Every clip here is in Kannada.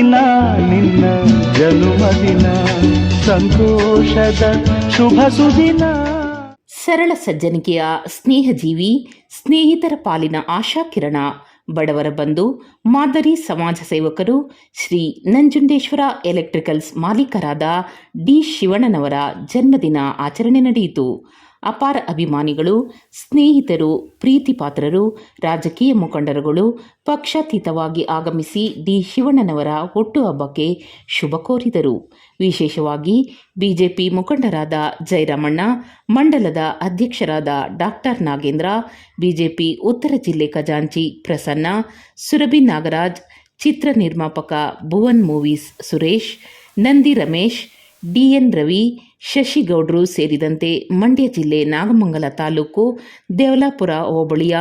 ದಿನ, ನಿನ್ನ ಜನುಮದಿನ ಸಂತೋಷದ ಶುಭ ಸುದಿನ. ಸರಳ ಸಜ್ಜನಿಕೆಯ ಸ್ನೇಹಜೀವಿ, ಸ್ನೇಹಿತರ ಪಾಲಿನ ಆಶಾಕಿರಣ ಬಡವರ ಬಂಧು, ಮಾದರಿ ಸಮಾಜ ಸೇವಕರು, ಶ್ರೀ ನಂಜುಂಡೇಶ್ವರ ಎಲೆಕ್ಟ್ರಿಕಲ್ಸ್ ಮಾಲೀಕರಾದ ಡಿ ಶಿವಣ್ಣನವರ ಜನ್ಮದಿನ ಆಚರಣೆ ನಡೆಯಿತು. ಅಪಾರ ಅಭಿಮಾನಿಗಳು, ಸ್ನೇಹಿತರು, ಪ್ರೀತಿಪಾತ್ರರು, ರಾಜಕೀಯ ಮುಖಂಡರುಗಳು ಪಕ್ಷಾತೀತವಾಗಿ ಆಗಮಿಸಿ ಡಿ ಶಿವಣ್ಣನವರ ಹುಟ್ಟುಹಬ್ಬಕ್ಕೆ ಶುಭ ಕೋರಿದರು. ವಿಶೇಷವಾಗಿ ಬಿಜೆಪಿ ಮುಖಂಡರಾದ ಜಯರಾಮಣ್ಣ ಮಂಡಲದ ಅಧ್ಯಕ್ಷರಾದ ಡಾಕ್ಟರ್ ನಾಗೇಂದ್ರ, ಬಿಜೆಪಿ ಉತ್ತರ ಜಿಲ್ಲೆ ಖಜಾಂಚಿ ಪ್ರಸನ್ನ, ಸುರಭಿ ನಾಗರಾಜ್, ಚಿತ್ರ ನಿರ್ಮಾಪಕ ಭುವನ್ ಮೂವೀಸ್ ಸುರೇಶ್, ನಂದಿ ರಮೇಶ್ ಡಿಎನ್ ರವಿ, ಶಶಿಗೌಡರು ಸೇರಿದಂತೆ ಮಂಡ್ಯ ಜಿಲ್ಲೆ ನಾಗಮಂಗಲ ತಾಲೂಕು, ದೇವಲಾಪುರ ಹೋಬಳಿಯ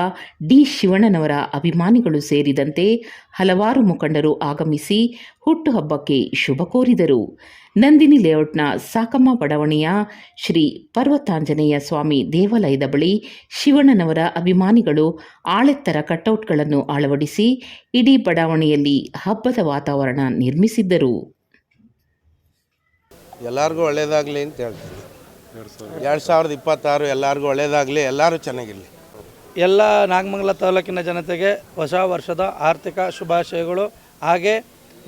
ಡಿ ಶಿವಣ್ಣನವರ ಅಭಿಮಾನಿಗಳು ಸೇರಿದಂತೆ ಹಲವಾರು ಮುಖಂಡರು ಆಗಮಿಸಿ ಹುಟ್ಟುಹಬ್ಬಕ್ಕೆ ಶುಭ ಕೋರಿದರು. ನಂದಿನಿ ಲೇಔಟ್ನ ಸಾಕಮ್ಮ ಬಡಾವಣೆಯ ಶ್ರೀ ಪರ್ವತಾಂಜನೇಯ ಸ್ವಾಮಿ ದೇವಾಲಯದ ಬಳಿ ಶಿವಣ್ಣನವರ ಅಭಿಮಾನಿಗಳು ಆಳೆತ್ತರ ಕಟೌಟ್ಗಳನ್ನು ಅಳವಡಿಸಿ ಇಡೀ ಬಡಾವಣೆಯಲ್ಲಿ ಹಬ್ಬದ ವಾತಾವರಣ ನಿರ್ಮಿಸಿದ್ದರು. ಎಲ್ಲರಿಗೂ ಒಳ್ಳೇದಾಗಲಿ ಅಂತ ಹೇಳ್ತೀನಿ. ಎರಡು ಸಾವಿರದ ಇಪ್ಪತ್ತಾರು ಎಲ್ಲರಿಗೂ ಒಳ್ಳೇದಾಗಲಿ ಎಲ್ಲರೂ ಚೆನ್ನಾಗಿರಲಿ. ಎಲ್ಲ ನಾಗಮಂಗಲ ತಾಲೂಕಿನ ಜನತೆಗೆ ಹೊಸ ವರ್ಷದ ಆರ್ಥಿಕ ಶುಭಾಶಯಗಳು. ಹಾಗೆ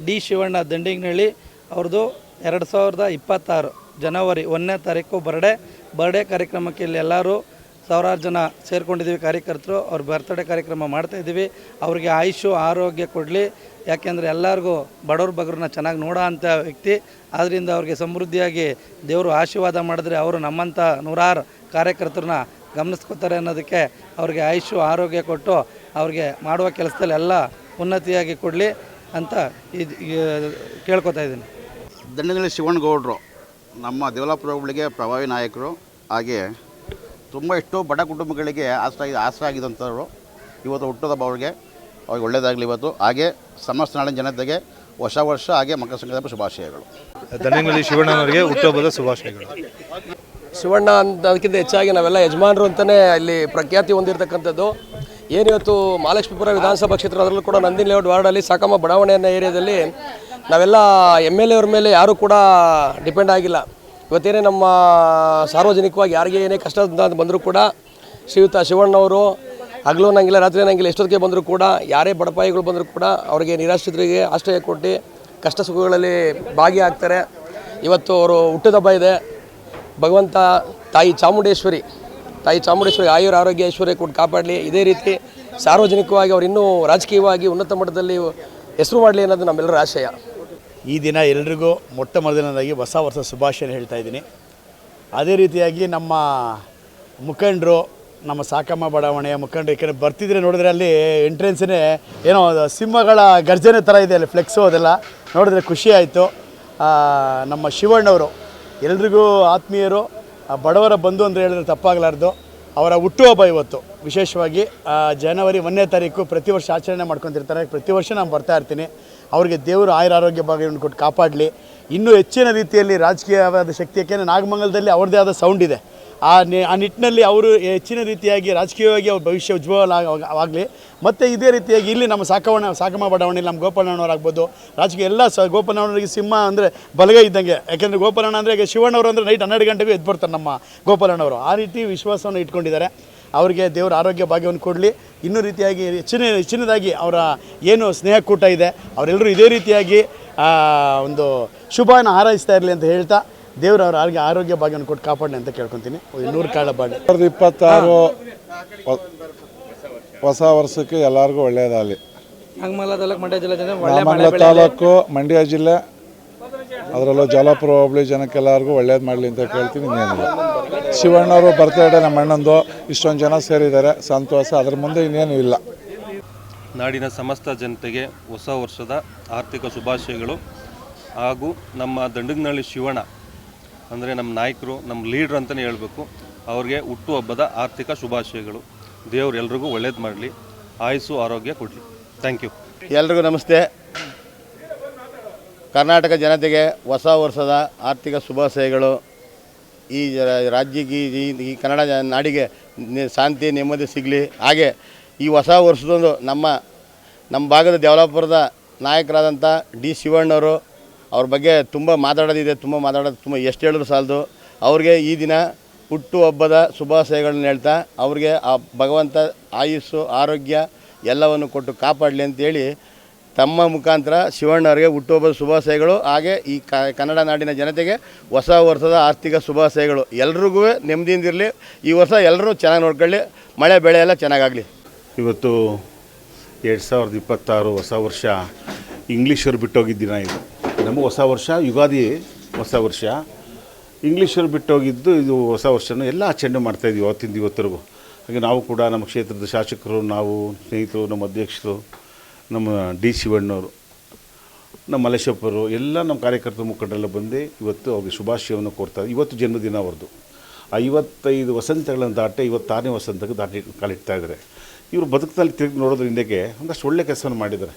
ಡಿ ಶಿವಣ್ಣ ದಂಡಿಗ್ನಳ್ಳಿ ಅವ್ರದ್ದು ಎರಡು ಸಾವಿರದ ಇಪ್ಪತ್ತಾರು ಜನವರಿ ಒಂದನೇ ತಾರೀಕು ಬರ್ಡೇ. ಬರ್ಡೇ ಕಾರ್ಯಕ್ರಮಕ್ಕೆ ಇಲ್ಲಿ ಎಲ್ಲರೂ ಸಾವಿರಾರು ಜನ ಸೇರಿಕೊಂಡಿದ್ದೀವಿ ಕಾರ್ಯಕರ್ತರು, ಅವ್ರ ಬರ್ತ್ಡೇ ಕಾರ್ಯಕ್ರಮ ಮಾಡ್ತಾಯಿದ್ದೀವಿ ಅವ್ರಿಗೆ ಆಯುಷು, ಆರೋಗ್ಯ ಕೊಡಲಿ. ಯಾಕೆಂದರೆ ಎಲ್ಲರಿಗೂ ಬಡವ್ರ ಬಗ್ರನ್ನ ಚೆನ್ನಾಗಿ ನೋಡೋ ಅಂಥ ವ್ಯಕ್ತಿ. ಆದ್ದರಿಂದ ಅವ್ರಿಗೆ ಸಮೃದ್ಧಿಯಾಗಿ ದೇವರು ಆಶೀರ್ವಾದ ಮಾಡಿದ್ರೆ ಅವರು ನಮ್ಮಂಥ ನೂರಾರು ಕಾರ್ಯಕರ್ತರನ್ನ ಗಮನಿಸ್ಕೋತಾರೆ ಅನ್ನೋದಕ್ಕೆ ಅವ್ರಿಗೆ ಆಯುಷು, ಆರೋಗ್ಯ ಕೊಟ್ಟು ಅವ್ರಿಗೆ ಮಾಡುವ ಕೆಲಸದಲ್ಲಿ ಎಲ್ಲ ಉನ್ನತಿಯಾಗಿ ಕೊಡಲಿ ಅಂತ ಇದು ಕೇಳ್ಕೊತಾ ಇದ್ದೀನಿ. ದಂಡನಹಳ್ಳಿ ಶಿವಣ್ಣಗೌಡರು ನಮ್ಮ ದೇವಲಾಪುರ ಹೋಬಳಿಗೆ ಪ್ರಭಾವಿ ನಾಯಕರು. ಹಾಗೆ ತುಂಬ ಎಷ್ಟೋ ಬಡ ಕುಟುಂಬಗಳಿಗೆ ಆಸರ ಆಸರ ಆಗಿದ್ದಂಥವ್ರು ಇವತ್ತು ಹುಟ್ಟದ ಅವ್ರಿಗೆ. ಅವ್ರಿಗೆ ಒಳ್ಳೆಯದಾಗಲಿ ಇವತ್ತು. ಹಾಗೆ ಸಮಸ್ತ ನಾಡಿನ ಜನತೆಗೆ ಹೊಸ ವರ್ಷ ಹಾಗೆ ಮಕರ ಸಂಕ್ರಾಂತಿ ಶುಭಾಶಯಗಳು. ದಂಡಿನಲ್ಲಿ ಶಿವಣ್ಣನವರಿಗೆ ಹುಟ್ಟುಹಬ್ಬದ ಶುಭಾಶಯಗಳು. ಶಿವಣ್ಣ ಅಂತ ಅದಕ್ಕಿಂತ ಹೆಚ್ಚಾಗಿ ನಾವೆಲ್ಲ ಯಜಮಾನರು ಅಂತಲೇ ಇಲ್ಲಿ ಪ್ರಖ್ಯಾತಿ ಹೊಂದಿರತಕ್ಕಂಥದ್ದು. ಏನಿವತ್ತು ಮಹಾಲಕ್ಷ್ಮೀಪುರ ವಿಧಾನಸಭಾ ಕ್ಷೇತ್ರ ಅದರಲ್ಲೂ ಕೂಡ ನಂದಿನಿ ಲೇಔಟ್ ವಾರ್ಡಲ್ಲಿ ಸಾಕಮ್ಮ ಬಡಾವಣೆ ಅನ್ನೋ ಏರಿಯಾದಲ್ಲಿ ನಾವೆಲ್ಲ ಎಂ ಎಲ್ ಎ ಅವ್ರ ಮೇಲೆ ಯಾರೂ ಕೂಡ ಡಿಪೆಂಡ್ ಆಗಿಲ್ಲ. ಇವತ್ತೇನೇ ನಮ್ಮ ಸಾರ್ವಜನಿಕವಾಗಿ ಯಾರಿಗೆ ಏನೇ ಕಷ್ಟ ಬಂದರೂ ಕೂಡ ಶ್ರೀಯುತ ಶಿವಣ್ಣವರು, ಹಗಲು ನಂಗಿಲ್ಲ, ರಾತ್ರಿ ಅನ್ನಂಗಿಲ್ಲ ಎಷ್ಟೊತ್ತಿಗೆ ಬಂದರೂ ಕೂಡ, ಯಾರೇ ಬಡಪಾಯಿಗಳು ಬಂದರೂ ಕೂಡ ಅವರಿಗೆ ನಿರಾಶ್ರಿತರಿಗೆ ಆಶ್ರಯ ಕೊಟ್ಟು ಕಷ್ಟ ಸುಖಗಳಲ್ಲಿ ಭಾಗಿಯಾಗ್ತಾರೆ. ಇವತ್ತು ಅವರು ಹುಟ್ಟಿದಬ್ಬ ಇದೆ. ಭಗವಂತ ತಾಯಿ ಚಾಮುಂಡೇಶ್ವರಿ ತಾಯಿ ಚಾಮುಂಡೇಶ್ವರಿ ಆಯುರ ಆರೋಗ್ಯ ಐಶ್ವರ್ಯ ಕೊಟ್ಟು ಕಾಪಾಡಲಿ. ಇದೇ ರೀತಿ ಸಾರ್ವಜನಿಕವಾಗಿ ಅವರು ಇನ್ನೂ ರಾಜಕೀಯವಾಗಿ ಉನ್ನತ ಮಟ್ಟದಲ್ಲಿ ಹೆಸರು ಮಾಡಲಿ ಅನ್ನೋದು ನಮ್ಮೆಲ್ಲರ ಆಶಯ. ಈ ದಿನ ಎಲ್ರಿಗೂ ಮೊಟ್ಟ ಮೊದಲನೇದಾಗಿ ಹೊಸ ವರ್ಷ ಶುಭಾಶಯ ಹೇಳ್ತಾ ಇದ್ದೀನಿ. ಅದೇ ರೀತಿಯಾಗಿ ನಮ್ಮ ಮುಖಂಡರು, ನಮ್ಮ ಸಾಕಮ್ಮ ಬಡಾವಣೆಯ ಮುಖಂಡರು ಯಾಕೆಂದರೆ ಬರ್ತಿದ್ರೆ ನೋಡಿದ್ರೆ ಅಲ್ಲಿ ಎಂಟ್ರೆನ್ಸಿನೇ ಏನೋ ಸಿಂಹಗಳ ಗರ್ಜನೆ ಥರ ಇದೆ ಅಲ್ಲಿ ಫ್ಲೆಕ್ಸು ಅದೆಲ್ಲ. ನೋಡಿದ್ರೆ ಖುಷಿ ಆಯಿತು. ನಮ್ಮ ಶಿವಣ್ಣವರು, ಎಲ್ರಿಗೂ ಆತ್ಮೀಯರು ಬಡವರ ಬಂಧು ಅಂತ ಹೇಳಿದ್ರೆ ತಪ್ಪಾಗಲಾರ್ದು. ಅವರ ಹುಟ್ಟುಹಬ್ಬ ಇವತ್ತು. ವಿಶೇಷವಾಗಿ ಜನವರಿ ಒಂದನೇ ತಾರೀಕು ಪ್ರತಿ ವರ್ಷ ಆಚರಣೆ ಮಾಡ್ಕೊತಿರ್ತಾರೆ ಪ್ರತಿ ವರ್ಷ ನಾನು ಬರ್ತಾ ಇರ್ತೀನಿ. ಅವರಿಗೆ ದೇವರು ಆಯುರ ಆರೋಗ್ಯ ಭಾಗವನ್ನು ಕೊಟ್ಟು ಕಾಪಾಡಲಿ. ಇನ್ನೂ ಹೆಚ್ಚಿನ ರೀತಿಯಲ್ಲಿ ರಾಜಕೀಯವಾದ ಶಕ್ತಿ ಯಾಕೆಂದರೆ ನಾಗಮಂಗಲದಲ್ಲಿ ಅವ್ರದ್ದೇ ಆದ ಸೌಂಡ್ ಇದೆ. ಆ ನಿ, ಆ ನಿಟ್ಟಿನಲ್ಲಿ ಅವರು ಹೆಚ್ಚಿನ ರೀತಿಯಾಗಿ ರಾಜಕೀಯವಾಗಿ ಅವ್ರ ಭವಿಷ್ಯ ಉಜ್ವಲ ಆಗಲಿ. ಮತ್ತು ಇದೇ ರೀತಿಯಾಗಿ ಇಲ್ಲಿ ನಮ್ಮ ಸಾಕವಣ, ಸಾಕಮ್ಮ ಬಡಾವಣೆಯಲ್ಲಿ ನಮ್ಮ ಗೋಪಾಲಣ್ಣವರಾಗ್ಬೋದು. ರಾಜಕೀಯ ಎಲ್ಲ ಸ, ಗೋಪಾಲಣ್ಣವರಿಗೆ ಸಿಂಹ ಅಂದರೆ ಬಲಗೈ ಇದ್ದಂಗೆ. ಯಾಕೆಂದರೆ ಗೋಪಾಲಣ್ಣ ಅಂದರೆ ಈಗ ಶಿವಣ್ಣವರು ಅಂದರೆ ನೈಟ್ ಹನ್ನೆರಡು ಗಂಟೆಗೂ ಎದ್ದು ಬರ್ತಾರೆ ನಮ್ಮ ಗೋಪಾಲಣ್ಣವರು. ಆ ರೀತಿ ವಿಶ್ವಾಸವನ್ನು ಇಟ್ಕೊಂಡಿದ್ದಾರೆ. ಅವರಿಗೆ ದೇವರ ಆರೋಗ್ಯ ಭಾಗ್ಯವನ್ನು ಕೊಡಲಿ. ಇನ್ನೂ ರೀತಿಯಾಗಿ ಹೆಚ್ಚಿನ ಹೆಚ್ಚಿನದಾಗಿ ಅವರ ಏನು ಸ್ನೇಹಕೂಟ ಇದೆ ಅವರೆಲ್ಲರೂ ಇದೇ ರೀತಿಯಾಗಿ ಆ, ಒಂದು ಶುಭನ ಹಾರೈಸ್ತಾ ಇರಲಿ ಅಂತ ಹೇಳ್ತಾ ದೇವರು ಅವ್ರ ಆರೋಗ್ಯ ಆರೋಗ್ಯ ಭಾಗ್ಯವನ್ನು ಕೊಟ್ಟು ಕಾಪಾಡಲಿ ಅಂತ ಕೇಳ್ಕೊತೀನಿ. ನೂರು ಕಾಳ ಬಾಡಿ. ಸಾವಿರದ ಇಪ್ಪತ್ತಾರು ಹೊಸ ವರ್ಷಕ್ಕೆ ಎಲ್ಲರಿಗೂ ಒಳ್ಳೆಯದಾಗಲಿ. ಮಂಡ್ಯ ಜಿಲ್ಲೆ ತಾಲೂಕು ಮಂಡ್ಯ ಜಿಲ್ಲೆ ಅದರಲ್ಲೂ ಜಲಪುರ ಹೋಬಳಿ ಜನಕ್ಕೆಲ್ಲರಿಗೂ ಒಳ್ಳೇದು ಮಾಡಲಿ ಅಂತ ಕೇಳ್ತೀನಿ ಇನ್ನೇನಿಲ್ಲ. ಶಿವಣ್ಣವರು ಬರ್ತಡೇ ನಮ್ಮ ಅಣ್ಣಂದು ಇಷ್ಟೊಂದು ಜನ ಸೇರಿದ್ದಾರೆ ಸಂತೋಷ ಅದ್ರ ಮುಂದೆ ಇನ್ನೇನು ಇಲ್ಲ. ನಾಡಿನ ಸಮಸ್ತ ಜನತೆಗೆ ಹೊಸ ವರ್ಷದ ಆರ್ಥಿಕ ಶುಭಾಶಯಗಳು. ಹಾಗೂ ನಮ್ಮ ದಂಡಗನಹಳ್ಳಿ ಶಿವಣ್ಣ ಅಂದರೆ ನಮ್ಮ ನಾಯಕರು ನಮ್ಮ ಲೀಡ್ರ್ ಅಂತಲೇ ಹೇಳಬೇಕು ಅವ್ರಿಗೆ ಹುಟ್ಟುಹಬ್ಬದ ಆರ್ಥಿಕ ಶುಭಾಶಯಗಳು. ದೇವರು ಎಲ್ರಿಗೂ ಒಳ್ಳೇದು ಮಾಡಲಿ ಆಯುಸ್ಸು ಆರೋಗ್ಯ ಕೊಡಲಿ. ಥ್ಯಾಂಕ್ ಯು ಎಲ್ರಿಗೂ ನಮಸ್ತೆ. ಕರ್ನಾಟಕ ಜನತೆಗೆ ಹೊಸ ವರ್ಷದ ಆರ್ಥಿಕ ಶುಭಾಶಯಗಳು. ಈ ರಾಜ್ಯಕ್ಕೆ ಈ ಕನ್ನಡ ನಾಡಿಗೆ ಶಾಂತಿ, ನೆಮ್ಮದಿ ಸಿಗಲಿ. ಹಾಗೆ ಈ ಹೊಸ ವರ್ಷದೊಂದು ನಮ್ಮ ನಮ್ಮ ಭಾಗದ ದೇವಲಾಪುರದ ನಾಯಕರಾದಂಥ ಡಿ ಶಿವಣ್ಣವರು ಅವ್ರ ಬಗ್ಗೆ ತುಂಬ ಮಾತಾಡೋದಿದೆ, ತುಂಬ ಮಾತಾಡೋದು, ತುಂಬ ಎಷ್ಟು ಹೇಳಿದ್ರು ಸಾಲದು. ಅವ್ರಿಗೆ ಈ ದಿನ ಹುಟ್ಟು ಹಬ್ಬದ ಶುಭಾಶಯಗಳನ್ನ ಹೇಳ್ತಾ, ಅವ್ರಿಗೆ ಆ ಭಗವಂತ ಆಯುಸ್ಸು, ಆರೋಗ್ಯ ಎಲ್ಲವನ್ನು ಕೊಟ್ಟು ಕಾಪಾಡಲಿ ಅಂತೇಳಿ ತಮ್ಮ ಮುಖಾಂತರ ಶಿವಣ್ಣವರಿಗೆ ಹುಟ್ಟುಹಬ್ಬದ ಶುಭಾಶಯಗಳು, ಹಾಗೆ ಈ ಕನ್ನಡ ನಾಡಿನ ಜನತೆಗೆ ಹೊಸ ವರ್ಷದ ಆರ್ಥಿಕ ಶುಭಾಶಯಗಳು. ಎಲ್ರಿಗೂ ನೆಮ್ಮದಿಯಿಂದಿರಲಿ ಈ ವರ್ಷ ಎಲ್ಲರೂ ಚೆನ್ನಾಗಿ ನೋಡ್ಕೊಳ್ಳಿ. ಮಳೆ, ಬೆಳೆ ಎಲ್ಲ ಚೆನ್ನಾಗಾಗಲಿ. ಇವತ್ತು ಎರಡು ಸಾವಿರದ ಇಪ್ಪತ್ತಾರು ಹೊಸ ವರ್ಷ. ಇಂಗ್ಲೀಷರು ಬಿಟ್ಟೋಗಿದ್ದ ದಿನ ಇದು. ನಮಗೆ ಹೊಸ ವರ್ಷ, ಯುಗಾದಿ ಹೊಸ ವರ್ಷ. ಇಂಗ್ಲೀಷರು ಬಿಟ್ಟೋಗಿದ್ದು ಇದು ಹೊಸ ವರ್ಷನೂ ಎಲ್ಲ ಆಚರಣೆ ಮಾಡ್ತಾಯಿದ್ವಿ ಅವತ್ತಿಂದ ಇವತ್ತರೆಗೂ ಹಾಗೆ ನಾವು ಕೂಡ ನಮ್ಮ ಕ್ಷೇತ್ರದ ಶಾಸಕರು, ನಾವು ಸ್ನೇಹಿತರು, ನಮ್ಮ ಅಧ್ಯಕ್ಷರು ನಮ್ಮ ಡಿ ಶಿವಣ್ಣವರು ನಮ್ಮ ಮಲೇಶಪ್ಪರು ಎಲ್ಲ ನಮ್ಮ ಕಾರ್ಯಕರ್ತರು ಮುಖಂಡರೆಲ್ಲ ಬಂದು ಇವತ್ತು ಅವ್ರಿಗೆ ಶುಭಾಶಯವನ್ನು ಕೊಡ್ತಾರೆ ಇವತ್ತು ಜನ್ಮದಿನ ಅವ್ರದ್ದು. ಐವತ್ತೈದು ವಸಂತಗಳನ್ನು ದಾಟಿ ಇವತ್ತಾರನೇ ವಸಂತಕ್ಕೆ ದಾಟಿ ಕಾಲಿಡ್ತಾ ಇದ್ದಾರೆ. ಇವರು ಬದುಕಿನಲ್ಲಿ ತಿರುಗಿ ನೋಡೋದ್ರ ಹಿಂದೆಗೆ ಒಂದಷ್ಟು ಒಳ್ಳೆ ಕೆಲಸವನ್ನು ಮಾಡಿದ್ದಾರೆ.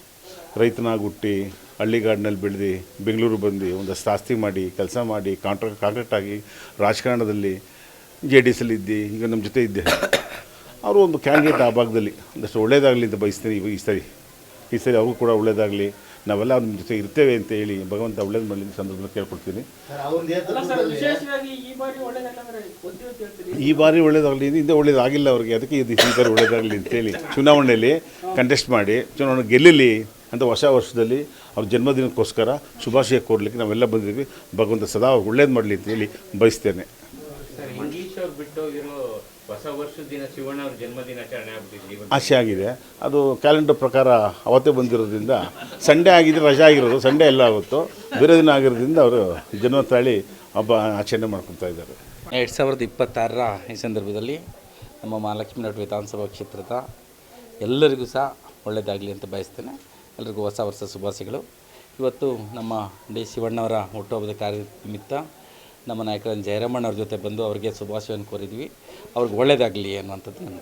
ರೈತನಾಗಿ ಹುಟ್ಟಿ ಹಳ್ಳಿಗಾಡಿನಲ್ಲಿ ಬೆಳೆದು ಬೆಂಗಳೂರು ಬಂದು ಒಂದಷ್ಟು ಆಸ್ತಿ ಮಾಡಿ, ಕೆಲಸ ಮಾಡಿ ಕಾಂಟ್ರಾಕ್ಟ್ ಕಾಂಟ್ರಾಕ್ಟ್ ಆಗಿ ರಾಜಕಾರಣದಲ್ಲಿ ಜೆ ಡಿ ಎಸ್ಸಲ್ಲಿ ಇದ್ದು ಈಗ ನಮ್ಮ ಜೊತೆ ಇದ್ದೆ. ಅವರು ಒಂದು ಕ್ಯಾಂಡಿಡೇಟ್ ಆ ಭಾಗದಲ್ಲಿ. ಒಂದಷ್ಟು ಒಳ್ಳೆಯದಾಗಲಿ ಅಂತ ಬಯಸ್ತೀನಿ ಈ ಸರಿ. ಈ ಸರಿ ಅವ್ರಿಗೂ ಕೂಡ ಒಳ್ಳೇದಾಗಲಿ. ನಾವೆಲ್ಲ ನಿಮ್ಮ ಜೊತೆ ಇರ್ತೇವೆ ಅಂತ ಹೇಳಿ ಭಗವಂತ ಒಳ್ಳೇದು ಮಾಡಲಿ ಸಂದರ್ಭದಲ್ಲಿ ಕೇಳ್ಕೊಡ್ತೀನಿ. ಈ ಬಾರಿ ಒಳ್ಳೇದಾಗಲಿ ಹಿಂದೆ ಒಳ್ಳೇದಾಗಿಲ್ಲ ಅವ್ರಿಗೆ. ಅದಕ್ಕೆ ಇದು ಈ ಬಾರಿ ಒಳ್ಳೇದಾಗಲಿ ಅಂತೇಳಿ ಚುನಾವಣೆಯಲ್ಲಿ ಕಂಟೆಸ್ಟ್ ಮಾಡಿ ಚುನಾವಣೆ ಗೆಲ್ಲಲಿ ಅಂತ ಹೊಸ ವರ್ಷದಲ್ಲಿ ಅವ್ರ ಜನ್ಮದಿನಕ್ಕೋಸ್ಕರ ಶುಭಾಶಯ ಕೋರ್ಲಿಕ್ಕೆ ನಾವೆಲ್ಲ ಬಂದಿದ್ದೀವಿ. ಭಗವಂತ ಸದಾ ಅವ್ರಿಗೆ ಒಳ್ಳೇದು ಮಾಡಲಿ ಅಂತೇಳಿ ಬಯಸ್ತೇನೆ. ಹೊಸ ವರ್ಷದ ದಿನ ಶಿವಣ್ಣ ಅವ್ರ ಜನ್ಮದಿನಾಚರಣೆ ಆಗ್ಬಿಟ್ಟಿದೆ ಇವತ್ತು ಆಸೆ ಆಗಿದೆ. ಅದು ಕ್ಯಾಲೆಂಡರ್ ಪ್ರಕಾರ ಅವತ್ತೇ ಬಂದಿರೋದ್ರಿಂದ ಸಂಡೇ ಆಗಿದ್ರೆ ರಜೆ ಆಗಿರೋದು ಸಂಡೇ ಎಲ್ಲ ಆಗುತ್ತೋ ಬೇರೆ ದಿನ ಆಗಿರೋದ್ರಿಂದ ಅವರು ಜನ್ಮ ತಾಳಿ ಹಬ್ಬ ಆಚರಣೆ ಮಾಡ್ಕೊತಾ ಇದ್ದಾರೆ. ಎರಡು ಸಾವಿರದ ಇಪ್ಪತ್ತಾರರ ಈ ಸಂದರ್ಭದಲ್ಲಿ ನಮ್ಮ ಮಹಾಲಕ್ಷ್ಮೀ ನಟ ವಿಧಾನಸಭಾ ಕ್ಷೇತ್ರದ ಎಲ್ಲರಿಗೂ ಸಹ ಒಳ್ಳೆಯದಾಗಲಿ ಅಂತ ಬಯಸ್ತೇನೆ. ಎಲ್ರಿಗೂ ಹೊಸ ವರ್ಷ ಶುಭಾಶಯಗಳು. ಇವತ್ತು ನಮ್ಮ ಡಿ ಶಿವಣ್ಣವರ ಹುಟ್ಟುಹಬ್ಬದ ಕಾರ್ಯ ನಿಮಿತ್ತ ನಮ್ಮ ನಾಯಕರಾದ ಜಯರಾಮಣ್ಣವ್ರ ಜೊತೆ ಬಂದು ಅವರಿಗೆ ಶುಭಾಶಯವನ್ನು ಕೋರಿದ್ವಿ. ಅವ್ರಿಗೆ ಒಳ್ಳೆಯದಾಗಲಿ ಅನ್ನುವಂಥದ್ದು ನನ್ನ